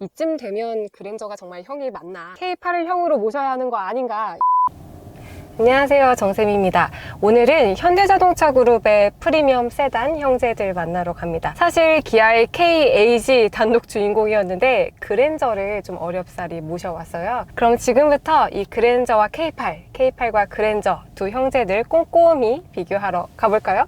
이쯤 되면 그랜저가 정말 형이 맞나? K8을 형으로 모셔야 하는 거 아닌가? 안녕하세요. 정쌤입니다. 오늘은 현대자동차 그룹의 프리미엄 세단 형제들 만나러 갑니다. 사실 기아의 KAG 단독 주인공이었는데 그랜저를 좀 어렵사리 모셔왔어요. 그럼 지금부터 이 그랜저와 K8, K8과 그랜저 두 형제들 꼼꼼히 비교하러 가볼까요?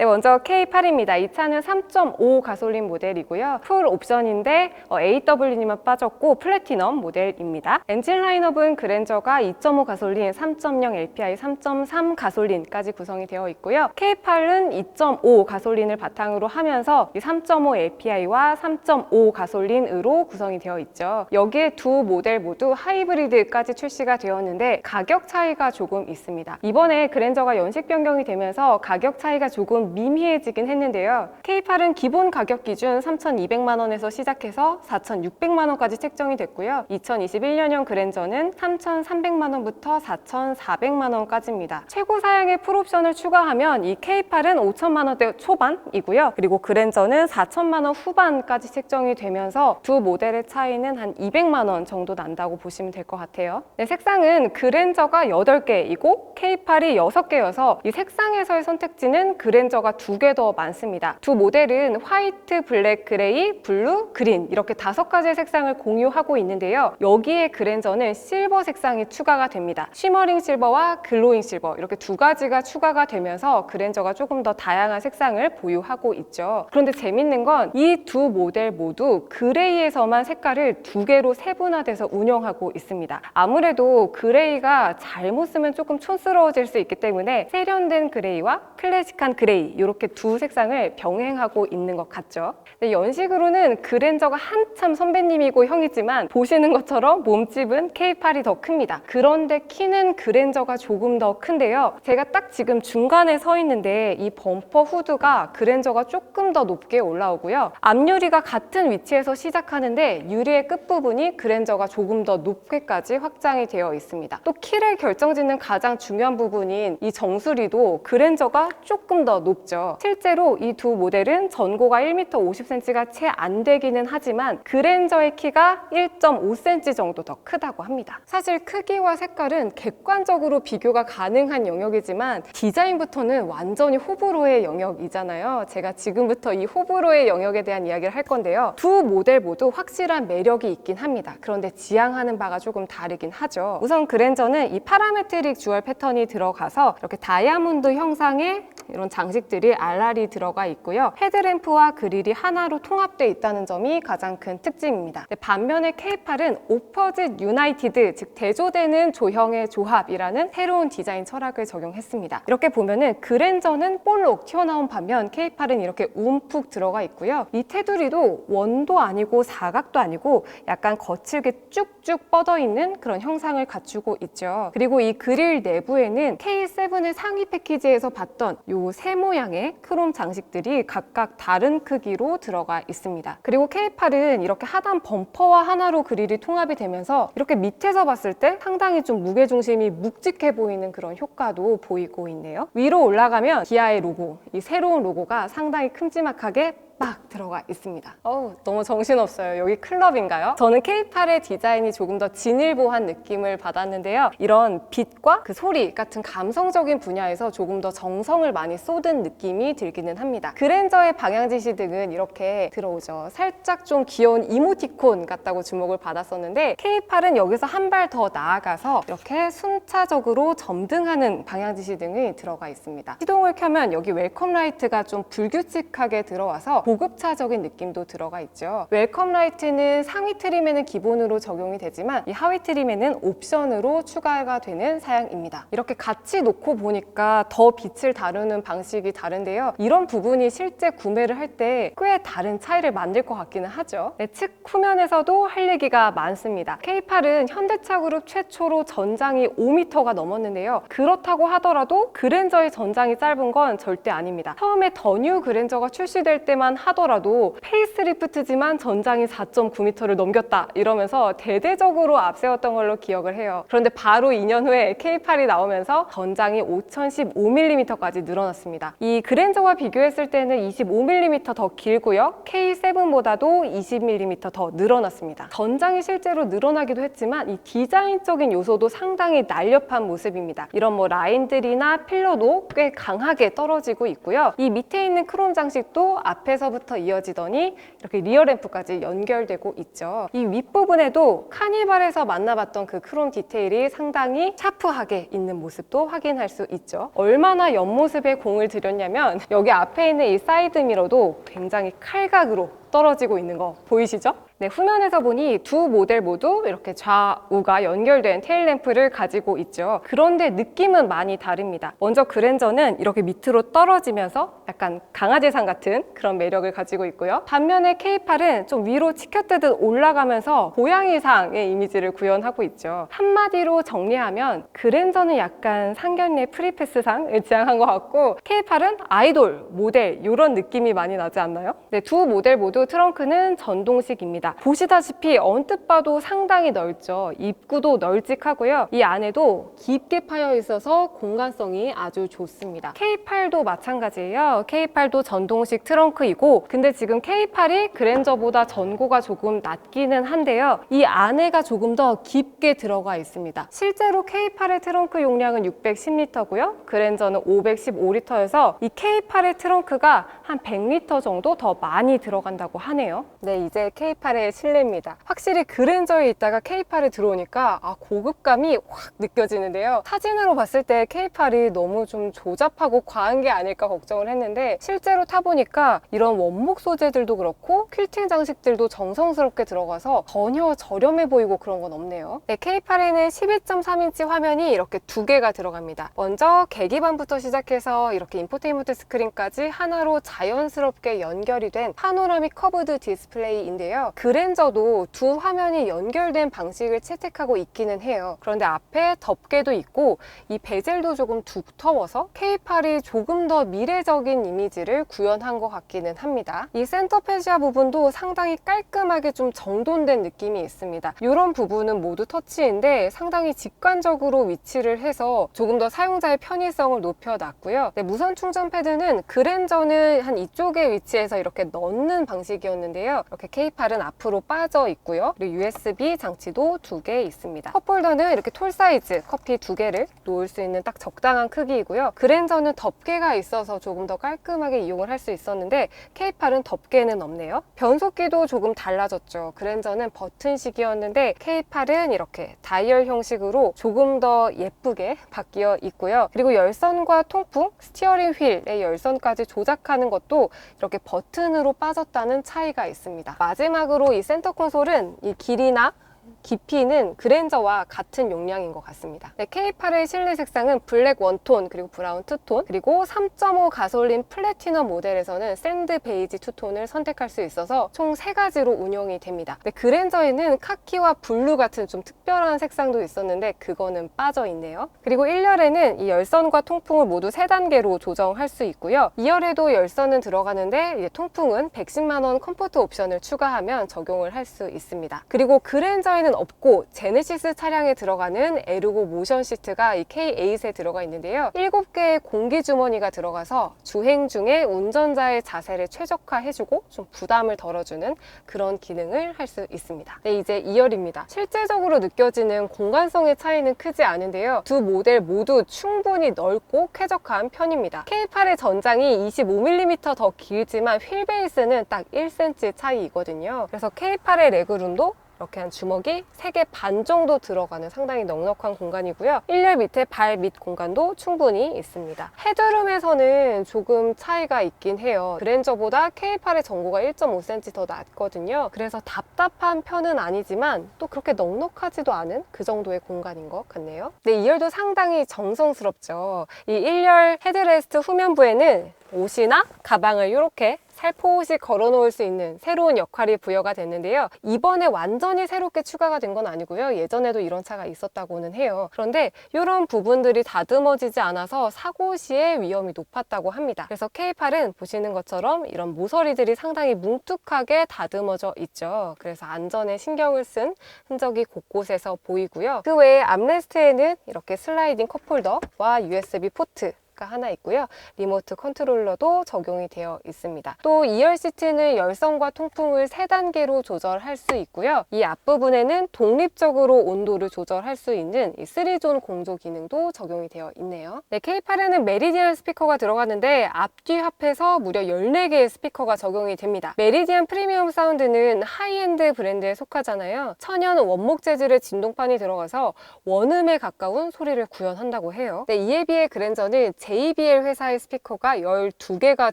네, 먼저 K8입니다. 이 차는 3.5 가솔린 모델이고요. 풀 옵션인데 어, AW님은 빠졌고 플래티넘 모델입니다. 엔진 라인업은 그랜저가 2.5 가솔린, 3.0 LPI, 3.3 가솔린까지 구성이 되어 있고요. K8은 2.5 가솔린을 바탕으로 하면서 3.5 LPI와 3.5 가솔린으로 구성이 되어 있죠. 여기에 두 모델 모두 하이브리드까지 출시가 되었는데 가격 차이가 조금 있습니다. 이번에 그랜저가 연식 변경이 되면서 가격 차이가 조금 미미해지긴 했는데요. K8은 기본 가격 기준 3,200만 원에서 시작해서 4,600만 원까지 책정이 됐고요. 2021년형 그랜저는 3,300만 원부터 4,400만 원까지입니다. 최고 사양의 풀옵션을 추가하면 이 K8은 5천만 원대 초반이고요. 그리고 그랜저는 4천만 원 후반까지 책정이 되면서 두 모델의 차이는 한 200만 원 정도 난다고 보시면 될 것 같아요. 네, 색상은 그랜저가 8개이고 K8이 6개여서 이 색상에서의 선택지는 그랜저 가 두 개 더 많습니다. 두 모델은 화이트, 블랙, 그레이, 블루, 그린 이렇게 다섯 가지의 색상을 공유하고 있는데요. 여기에 그랜저는 실버 색상이 추가가 됩니다. 쉬머링 실버와 글로잉 실버 이렇게 두 가지가 추가가 되면서 그랜저가 조금 더 다양한 색상을 보유하고 있죠. 그런데 재밌는 건 이 두 모델 모두 그레이에서만 색깔을 두 개로 세분화돼서 운영하고 있습니다. 아무래도 그레이가 잘못 쓰면 조금 촌스러워질 수 있기 때문에 세련된 그레이와 클래식한 그레이 이렇게 두 색상을 병행하고 있는 것 같죠. 근데 연식으로는 그랜저가 한참 선배님이고 형이지만 보시는 것처럼 몸집은 K8이 더 큽니다. 그런데 키는 그랜저가 조금 더 큰데요. 제가 딱 지금 중간에 서 있는데 이 범퍼 후드가 그랜저가 조금 더 높게 올라오고요. 앞유리가 같은 위치에서 시작하는데 유리의 끝부분이 그랜저가 조금 더 높게까지 확장이 되어 있습니다. 또 키를 결정짓는 가장 중요한 부분인 이 정수리도 그랜저가 조금 더 높 죠. 실제로 이 두 모델은 전고가 1m 50cm가 채 안 되기는 하지만 그랜저의 키가 1.5cm 정도 더 크다고 합니다. 사실 크기와 색깔은 객관적으로 비교가 가능한 영역이지만 디자인부터는 완전히 호불호의 영역이잖아요. 제가 지금부터 이 호불호의 영역에 대한 이야기를 할 건데요. 두 모델 모두 확실한 매력이 있긴 합니다. 그런데 지향하는 바가 조금 다르긴 하죠. 우선 그랜저는 이 파라메트릭 주얼 패턴이 들어가서 이렇게 다이아몬드 형상의 이런 장식 들이 알알이 들어가 있고요. 헤드램프와 그릴이 하나로 통합되어 있다는 점이 가장 큰 특징입니다. 네, 반면에 K8은 오퍼짓 유나이티드, 즉 대조되는 조형의 조합이라는 새로운 디자인 철학을 적용했습니다. 이렇게 보면은 그랜저는 볼록 튀어나온 반면 K8은 이렇게 움푹 들어가 있고요. 이 테두리도 원도 아니고 사각도 아니고 약간 거칠게 쭉쭉 뻗어 있는 그런 형상을 갖추고 있죠. 그리고 이 그릴 내부에는 K7의 상위 패키지에서 봤던 요 세 모양 의 크롬 장식들이 각각 다른 크기로 들어가 있습니다. 그리고 K8은 이렇게 하단 범퍼와 하나로 그릴이 통합이 되면서 이렇게 밑에서 봤을 때 상당히 좀 무게중심이 묵직해 보이는 그런 효과도 보이고 있네요. 위로 올라가면 기아의 로고, 이 새로운 로고가 상당히 큼지막하게 빡 들어가 있습니다. 어우, 너무 정신없어요. 여기 클럽인가요? 저는 K8의 디자인이 조금 더 진일보한 느낌을 받았는데요. 이런 빛과 그 소리 같은 감성적인 분야에서 조금 더 정성을 많이 쏟은 느낌이 들기는 합니다. 그랜저의 방향지시 등은 이렇게 들어오죠. 살짝 좀 귀여운 이모티콘 같다고 주목을 받았었는데 K8은 여기서 한 발 더 나아가서 이렇게 순차적으로 점등하는 방향지시 등이 들어가 있습니다. 시동을 켜면 여기 웰컴 라이트가 좀 불규칙하게 들어와서 고급차적인 느낌도 들어가 있죠. 웰컴 라이트는 상위 트림에는 기본으로 적용이 되지만 이 하위 트림에는 옵션으로 추가가 되는 사양입니다. 이렇게 같이 놓고 보니까 더 빛을 다루는 방식이 다른데요. 이런 부분이 실제 구매를 할 때 꽤 다른 차이를 만들 것 같기는 하죠. 네, 측 후면에서도 할 얘기가 많습니다. K8은 현대차 그룹 최초로 전장이 5m가 넘었는데요. 그렇다고 하더라도 그랜저의 전장이 짧은 건 절대 아닙니다. 처음에 더 뉴 그랜저가 출시될 때만 하더라도 페이스리프트지만 전장이 4.9m를 넘겼다 이러면서 대대적으로 앞세웠던 걸로 기억을 해요. 그런데 바로 2년 후에 K8이 나오면서 전장이 5015mm까지 늘어났습니다. 이 그랜저와 비교했을 때는 25mm 더 길고요. K7보다도 20mm 더 늘어났습니다. 전장이 실제로 늘어나기도 했지만 이 디자인적인 요소도 상당히 날렵한 모습입니다. 이런 뭐 라인들이나 필러도 꽤 강하게 떨어지고 있고요. 이 밑에 있는 크롬 장식도 앞 에서부터 이어지더니 이렇게 리어 램프까지 연결되고 있죠. 이 윗부분에도 카니발에서 만나봤던 그 크롬 디테일이 상당히 샤프하게 있는 모습도 확인할 수 있죠. 얼마나 옆모습에 공을 들였냐면 여기 앞에 있는 이 사이드 미러도 굉장히 칼각으로 떨어지고 있는 거 보이시죠? 네, 후면에서 보니 두 모델 모두 이렇게 좌우가 연결된 테일 램프를 가지고 있죠. 그런데 느낌은 많이 다릅니다. 먼저 그랜저는 이렇게 밑으로 떨어지면서 약간 강아지상 같은 그런 매력을 가지고 있고요. 반면에 K8은 좀 위로 치켜뜨듯 올라가면서 고양이상의 이미지를 구현하고 있죠. 한마디로 정리하면 그랜저는 약간 상견례 프리패스상을 지향한 것 같고 K8은 아이돌, 모델 이런 느낌이 많이 나지 않나요? 네, 두 모델 모두 트렁크는 전동식입니다. 보시다시피 언뜻 봐도 상당히 넓죠. 입구도 널찍하고요. 이 안에도 깊게 파여 있어서 공간성이 아주 좋습니다. K8도 마찬가지예요. K8도 전동식 트렁크이고 근데 지금 K8이 그랜저보다 전고가 조금 낮기는 한데요. 이 안에가 조금 더 깊게 들어가 있습니다. 실제로 K8의 트렁크 용량은 610리터고요. 그랜저는 515리터여서 이 K8의 트렁크가 한 100리터 정도 더 많이 들어간다고 하네요. 네, 이제 K8의 실내입니다. 확실히 그랜저에 있다가 K8에 들어오니까 아, 고급감이 확 느껴지는데요. 사진으로 봤을 때 K8이 너무 좀 조잡하고 과한 게 아닐까 걱정을 했는데 실제로 타보니까 이런 원목 소재들도 그렇고 퀼팅 장식들도 정성스럽게 들어가서 전혀 저렴해 보이고 그런 건 없네요. 네, K8에는 12.3인치 화면이 이렇게 두 개가 들어갑니다. 먼저 계기판부터 시작해서 이렇게 인포테인먼트 스크린까지 하나로 자연스럽게 연결이 된 파노라믹 커브드 디스플레이인데요. 그 랜저도 두 화면이 연결된 방식을 채택하고 있기는 해요. 그런데 앞에 덮개도 있고 이 베젤도 조금 두터워서 K8이 조금 더 미래적인 이미지를 구현한 것 같기는 합니다. 이 센터 페시아 부분도 상당히 깔끔하게 좀 정돈된 느낌이 있습니다. 이런 부분은 모두 터치인데 상당히 직관적으로 위치를 해서 조금 더 사용자의 편의성을 높여놨고요. 네, 무선 충전 패드는 그랜저는 한 이쪽에 위치해서 이렇게 넣는 방식이었는데요. 이렇게 K8은 앞 으로 빠져 있고요. 그리고 USB 장치도 두 개 있습니다. 컵홀더는 이렇게 톨 사이즈 커피 두 개를 놓을 수 있는 딱 적당한 크기이고요. 그랜저는 덮개가 있어서 조금 더 깔끔하게 이용을 할 수 있었는데 K8은 덮개는 없네요. 변속기도 조금 달라졌죠. 그랜저는 버튼식이었는데 K8은 이렇게 다이얼 형식으로 조금 더 예쁘게 바뀌어 있고요. 그리고 열선과 통풍, 스티어링 휠의 열선까지 조작하는 것도 이렇게 버튼으로 빠졌다는 차이가 있습니다. 마지막으로 이 센터 콘솔은 이 길이나 깊이는 그랜저와 같은 용량인 것 같습니다. 네, K8의 실내 색상은 블랙 원톤 그리고 브라운 투톤 그리고 3.5 가솔린 플래티넘 모델에서는 샌드 베이지 투톤을 선택할 수 있어서 총세 가지로 운영이 됩니다. 네, 그랜저에는 카키와 블루 같은 좀 특별한 색상도 있었는데 그거는 빠져 있네요. 그리고 1열에는 이 열선과 통풍을 모두 세 단계로 조정할 수 있고요. 2열에도 열선은 들어가는데 통풍은 110만 원 컴포트 옵션을 추가하면 적용을 할 수 있습니다. 그리고 그랜저에는 없고 제네시스 차량에 들어가는 에르고 모션 시트가 이 K8에 들어가 있는데요. 7개의 공기 주머니가 들어가서 주행 중에 운전자의 자세를 최적화해주고 좀 부담을 덜어주는 그런 기능을 할 수 있습니다. 네, 이제 2열입니다. 실제적으로 느껴지는 공간성의 차이는 크지 않은데요. 두 모델 모두 충분히 넓고 쾌적한 편입니다. K8의 전장이 25mm 더 길지만 휠 베이스는 딱 1cm 차이이거든요. 그래서 K8의 레그룸도 이렇게 한 주먹이 3개 반 정도 들어가는 상당히 넉넉한 공간이고요. 1열 밑에 발 밑 공간도 충분히 있습니다. 헤드룸에서는 조금 차이가 있긴 해요. 그랜저보다 K8의 전고가 1.5cm 더 낮거든요. 그래서 답답한 편은 아니지만 또 그렇게 넉넉하지도 않은 그 정도의 공간인 것 같네요. 네, 2열도 상당히 정성스럽죠. 이 1열 헤드레스트 후면부에는 옷이나 가방을 이렇게 살포시 걸어놓을 수 있는 새로운 역할이 부여가 됐는데요. 이번에 완전히 새롭게 추가가 된 건 아니고요. 예전에도 이런 차가 있었다고는 해요. 그런데 이런 부분들이 다듬어지지 않아서 사고 시의 위험이 높았다고 합니다. 그래서 K8은 보시는 것처럼 이런 모서리들이 상당히 뭉툭하게 다듬어져 있죠. 그래서 안전에 신경을 쓴 흔적이 곳곳에서 보이고요. 그 외에 암레스트에는 이렇게 슬라이딩 컵홀더와 USB 포트 가 하나 있고요. 리모트 컨트롤러도 적용이 되어 있습니다. 또 2열 시트는 열선과 통풍을 3단계로 조절할 수 있고요. 이 앞부분에는 독립적으로 온도를 조절할 수 있는 이 3존 공조 기능도 적용이 되어 있네요. 네, K8에는 메리디안 스피커가 들어가는데 앞뒤 합해서 무려 14개의 스피커가 적용이 됩니다. 메리디안 프리미엄 사운드는 하이엔드 브랜드에 속하잖아요. 천연 원목 재질의 진동판이 들어가서 원음에 가까운 소리를 구현한다고 해요. 네, 이에 비해 그랜저는 JBL 회사의 스피커가 12개가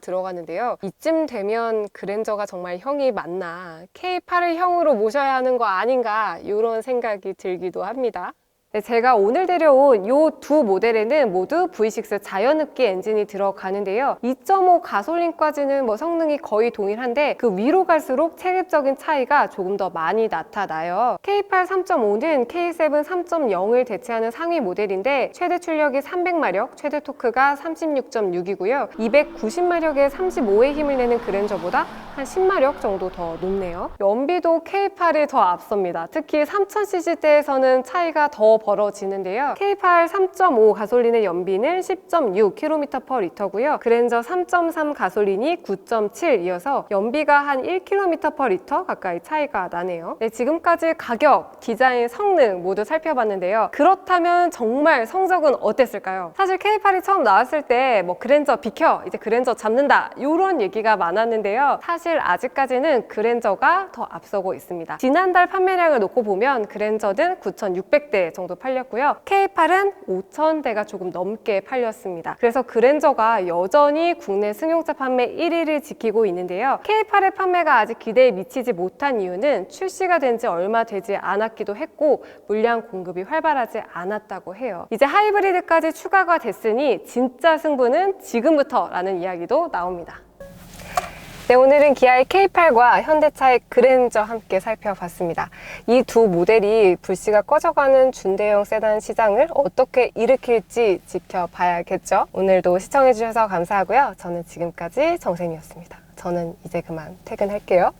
들어가는데요. 이쯤 되면 그랜저가 정말 형이 맞나 K8을 형으로 모셔야 하는 거 아닌가 이런 생각이 들기도 합니다. 네, 제가 오늘 데려온 이 두 모델에는 모두 V6 자연흡기 엔진이 들어가는데요. 2.5 가솔린까지는 뭐 성능이 거의 동일한데 그 위로 갈수록 체급적인 차이가 조금 더 많이 나타나요. K8 3.5는 K7 3.0을 대체하는 상위 모델인데 최대 출력이 300마력, 최대 토크가 36.6이고요. 290마력에 35의 힘을 내는 그랜저보다 한 10마력 정도 더 높네요. 연비도 K8이 더 앞섭니다. 특히 3000cc대에서는 차이가 더 벌어지는데요. K8 3.5 가솔린의 연비는 10.6km per 리터고요. 그랜저 3.3 가솔린이 9.7 이어서 연비가 한 1km per 리터 가까이 차이가 나네요. 네, 지금까지 가격, 디자인, 성능 모두 살펴봤는데요. 그렇다면 정말 성적은 어땠을까요? 사실 K8이 처음 나왔을 때 뭐 그랜저 비켜, 이제 그랜저 잡는다 이런 얘기가 많았는데요. 사실 아직까지는 그랜저가 더 앞서고 있습니다. 지난달 판매량을 놓고 보면 그랜저는 9,600대 정도 팔렸고요. K8은 5,000대가 조금 넘게 팔렸습니다. 그래서 그랜저가 여전히 국내 승용차 판매 1위를 지키고 있는데요. K8의 판매가 아직 기대에 미치지 못한 이유는 출시가 된 지 얼마 되지 않았기도 했고 물량 공급이 활발하지 않았다고 해요. 이제 하이브리드까지 추가가 됐으니 진짜 승부는 지금부터라는 이야기도 나옵니다. 네, 오늘은 기아의 K8과 현대차의 그랜저 함께 살펴봤습니다. 이 두 모델이 불씨가 꺼져가는 준대형 세단 시장을 어떻게 일으킬지 지켜봐야겠죠. 오늘도 시청해주셔서 감사하고요. 저는 지금까지 정샘이었습니다. 저는 이제 그만 퇴근할게요.